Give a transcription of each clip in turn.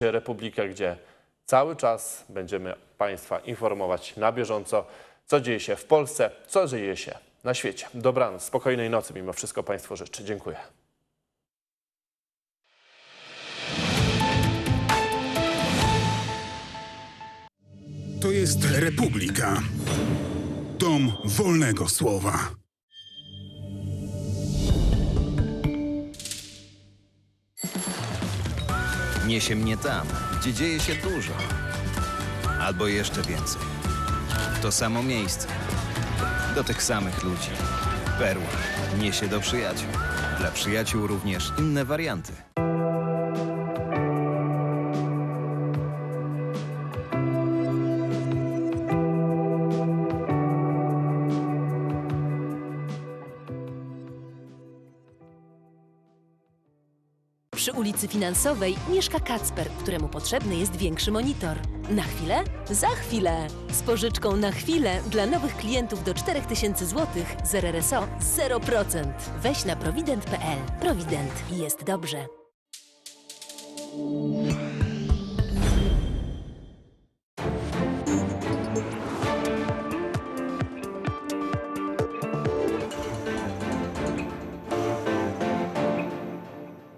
Republikę, gdzie cały czas będziemy Państwa informować na bieżąco, co dzieje się w Polsce, co dzieje się na świecie. Dobranoc, spokojnej nocy mimo wszystko Państwu życzę. Dziękuję. To jest Republika. Dom wolnego słowa. Niesie mnie tam, gdzie dzieje się dużo. Albo jeszcze więcej. To samo miejsce. Do tych samych ludzi. Perła niesie do przyjaciół. Dla przyjaciół również inne warianty. Przy ulicy Finansowej mieszka Kacper, któremu potrzebny jest większy monitor. Na chwilę? Za chwilę! Z pożyczką na chwilę dla nowych klientów do 4000 zł z RRSO 0%. Weź na provident.pl. Provident. Jest dobrze.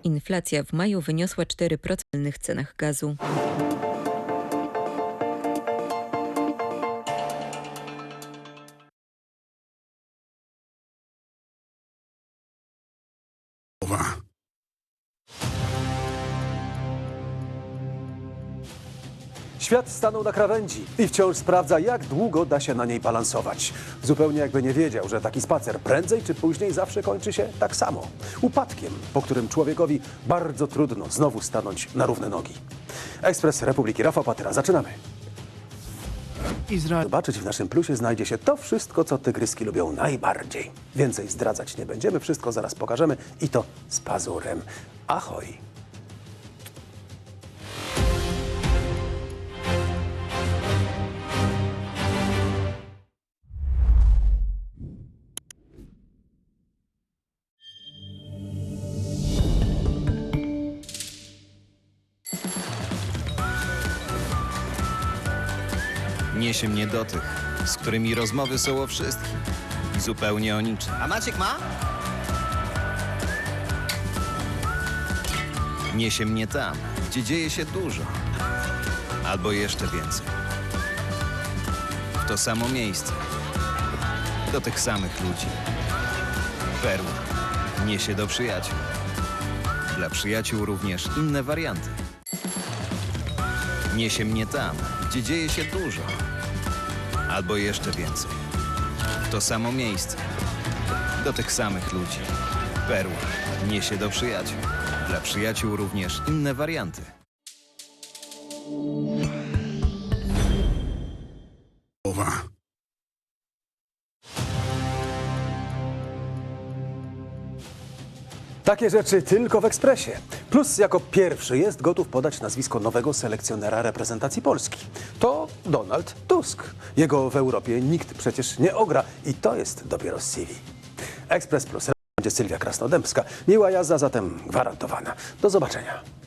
Inflacja w maju wyniosła 4% w cenach gazu. Świat stanął na krawędzi i wciąż sprawdza, jak długo da się na niej balansować. Zupełnie jakby nie wiedział, że taki spacer prędzej czy później zawsze kończy się tak samo. Upadkiem, po którym człowiekowi bardzo trudno znowu stanąć na równe nogi. Ekspres Republiki Rafał Patyra. Zaczynamy. Izrael Zobaczyć w naszym plusie znajdzie się to wszystko, co tygryski lubią najbardziej. Więcej zdradzać nie będziemy, wszystko zaraz pokażemy i to z pazurem. Ahoj! Niesie mnie do tych, z którymi rozmowy są o wszystkim. I zupełnie o niczym. A Maciek ma? Niesie mnie tam, gdzie dzieje się dużo. Albo jeszcze więcej. W to samo miejsce. Do tych samych ludzi. Perła niesie do przyjaciół. Dla przyjaciół również inne warianty. Niesie mnie tam, gdzie dzieje się dużo. Albo jeszcze więcej. To samo miejsce. Do tych samych ludzi. Perła niesie do przyjaciół. Dla przyjaciół również inne warianty. Słowa. Takie rzeczy tylko w ekspresie. Plus jako pierwszy jest gotów podać nazwisko nowego selekcjonera reprezentacji Polski. To Donald Tusk. Jego w Europie nikt przecież nie ogra i to jest dopiero CV. Ekspres Plus będzie Sylwia Krasnodębska. Miła jazda zatem gwarantowana. Do zobaczenia.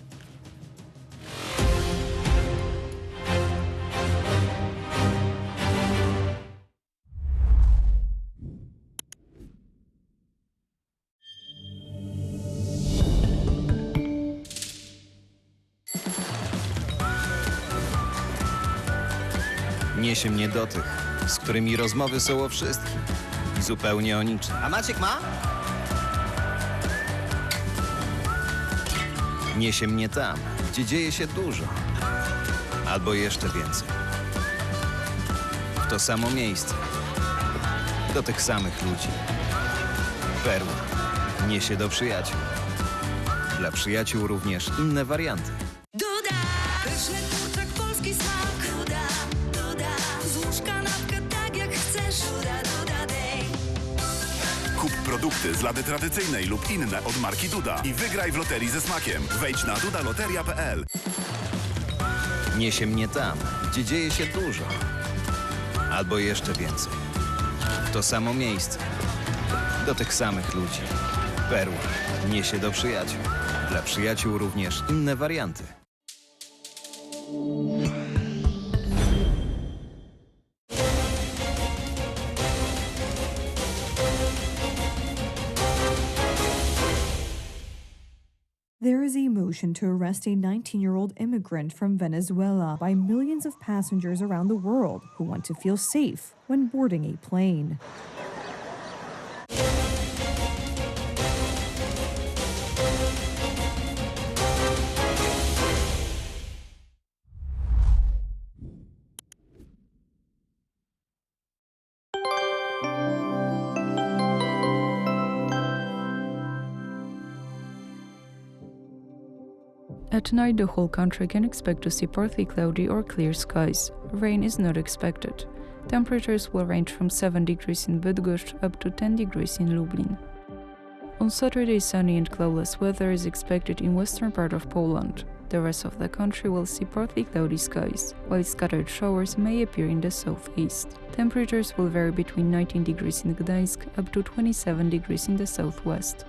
Niesie mnie do tych, z którymi rozmowy są o wszystkim. I zupełnie o niczym. A Maciek ma? Niesie mnie tam, gdzie dzieje się dużo. Albo jeszcze więcej. W to samo miejsce. Do tych samych ludzi. Perła niesie do przyjaciół. Dla przyjaciół również inne warianty. Duda! Produkty z lady tradycyjnej lub inne od marki Duda i wygraj w loterii ze smakiem. Wejdź na dudaloteria.pl. Niesie mnie tam, gdzie dzieje się dużo. Albo jeszcze więcej. To samo miejsce. Do tych samych ludzi. Perła niesie do przyjaciół. Dla przyjaciół również inne warianty. To arrest a 19 year old immigrant from Venezuela by millions of passengers around the world who want to feel safe when boarding a plane. At night, the whole country can expect to see partly cloudy or clear skies. Rain is not expected. Temperatures will range from 7 degrees in Bydgoszcz up to 10 degrees in Lublin. On Saturday, sunny and cloudless weather is expected in western part of Poland. The rest of the country will see partly cloudy skies, while scattered showers may appear in the southeast. Temperatures will vary between 19 degrees in Gdańsk up to 27 degrees in the southwest.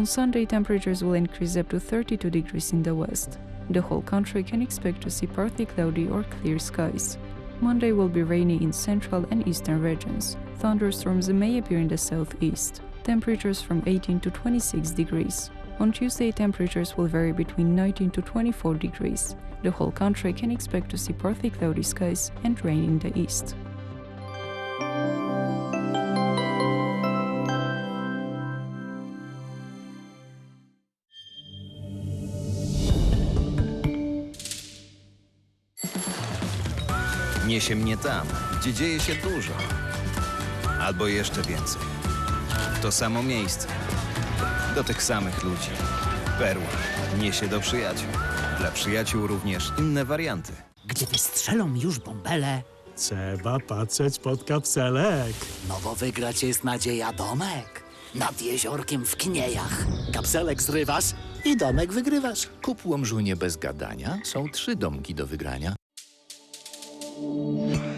On Sunday, temperatures will increase up to 32 degrees in the west. The whole country can expect to see partly cloudy or clear skies. Monday will be rainy in central and eastern regions. Thunderstorms may appear in the southeast. Temperatures from 18 to 26 degrees. On Tuesday, temperatures will vary between 19 to 24 degrees. The whole country can expect to see partly cloudy skies and rain in the east. Niesie mnie tam, gdzie dzieje się dużo. Albo jeszcze więcej. W to samo miejsce. Do tych samych ludzi. Perła niesie do przyjaciół. Dla przyjaciół również inne warianty. Gdy wystrzelą już bąbele, Trzeba patrzeć pod kapselek. nowo wygrać jest nadzieja domek. Nad jeziorkiem w Kniejach. Kapselek zrywasz i domek wygrywasz. Kup Łomżunie bez gadania. Są trzy domki do wygrania. Thank you.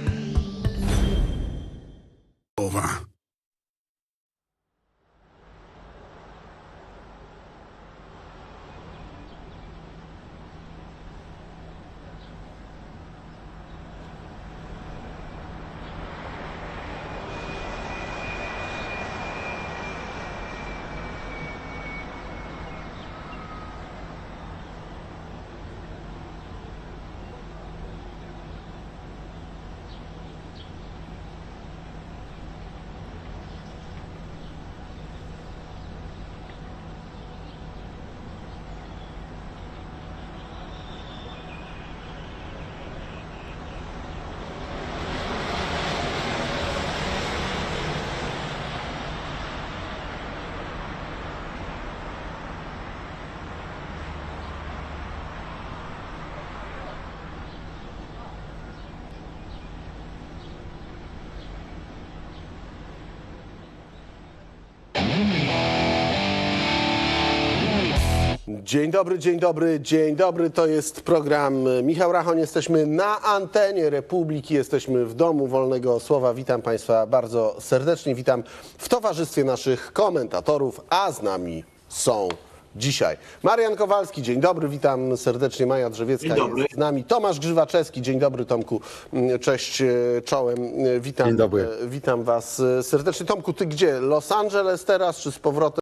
Dzień dobry, dzień dobry, dzień dobry. To jest program Michał Rachon. Jesteśmy na antenie Republiki, jesteśmy w Domu Wolnego Słowa. Witam Państwa bardzo serdecznie. Witam w towarzystwie naszych komentatorów, a z nami są dzisiaj Marian Kowalski, dzień dobry, witam serdecznie. Maja Drzewiecka jest z nami. Tomasz Grzywaczewski, dzień dobry Tomku, Mm, cześć e, czołem. E, Witam, Dzień dobry. e, witam Was e, serdecznie. Tomku, Ty gdzie? Los Angeles teraz, czy z powrotem?